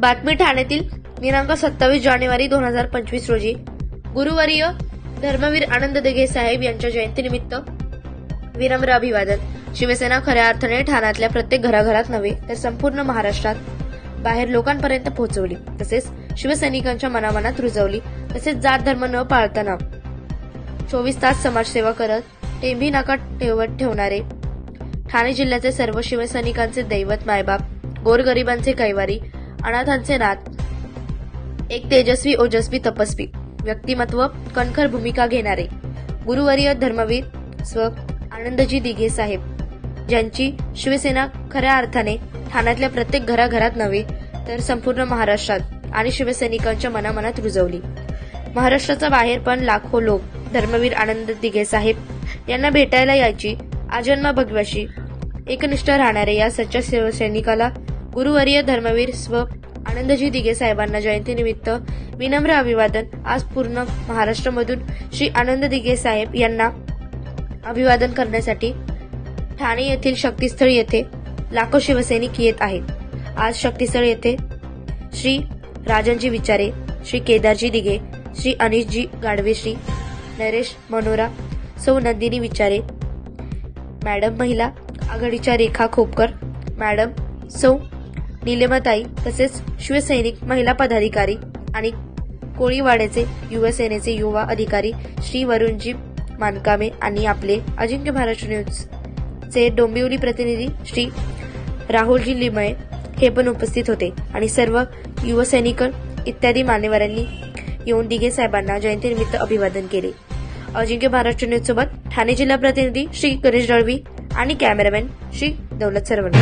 बातमी ठाण्यातील दिनांक सत्तावीस जानेवारी दोन हजार पंचवीस रोजी गुरुवारीय धर्मवीर आनंद दिघे साहेब यांच्या जयंतीनिमित्त विनम्र अभिवादन. शिवसेना खऱ्या अर्थाने ठाण्यातल्या प्रत्येक घराघरात नव्हे तर संपूर्ण महाराष्ट्रात बाहेर लोकांपर्यंत पोहोचवली. तसेच शिवसैनिकांच्या मनामनात रुजवली. तसेच जात धर्म न पाळताना चोवीस तास समाजसेवा करत टेंभी नाका ठेवत ठेवणारे ठाणे जिल्ह्याचे सर्व शिवसैनिकांचे दैवत मायबाप गोरगरिबांचे कैवारी अनाथांचे नाथ एक तेजस्वी ओजस्वी तपस्वी. व्यक्तिमत्व कणखर भूमिका घेणारे. गुरुवर्य धर्मवीर स्व आनंदजी दिघे साहेब. ज्यांची शिवसेना खऱ्या अर्थाने ठाण्यातल्या प्रत्येक घराघरात नव्हे तर संपूर्ण महाराष्ट्रात आणि शिवसैनिकांच्या मनामनात रुजवली. महाराष्ट्राचा बाहेर पण लाखो लोक धर्मवीर आनंद दिघे साहेब यांना भेटायला यायची आजन्म भगव्याशी एकनिष्ठ राहणारे या सच्च्या शिवसैनिकाला गुरुवर्य धर्मवीर स्व आनंदजी दिघे साहेबांना जयंतीनिमित्त विनम्र अभिवादन. आज पूर्ण महाराष्ट्रामधून श्री आनंद दिघे साहेब यांना अभिवादन करण्यासाठी ठाणे येथील शक्तीस्थळ येथे लाखो शिवसैनिक येत आहेत. आज शक्तीस्थळ येथे श्री राजनजी विचारे श्री केदारजी दिघे श्री अनिशजी गाडवे श्री नरेश मनोरा सौ नंदिनी विचारे मॅडम महिला आघाडीच्या रेखा खोपकर मॅडम सौ निलेमाताई तसेच शिवसैनिक महिला पदाधिकारी आणि कोळीवाड्याचे युवसेनेचे युवा अधिकारी श्री वरुणजी मानकामे आणि आपले अजिंक्य महाराष्ट्र न्यूज चे डोंबिवली प्रतिनिधी श्री राहुलजी लिमये हे पण उपस्थित होते. आणि सर्व युवसैनिक इत्यादी मान्यवरांनी येऊन दिघे साहेबांना जयंतीनिमित्त अभिवादन केले. अजिंक्य महाराष्ट्र न्यूज सोबत ठाणे जिल्हा प्रतिनिधी श्री गणेश दळवी आणि कॅमेरामॅन श्री दौलत सरवण.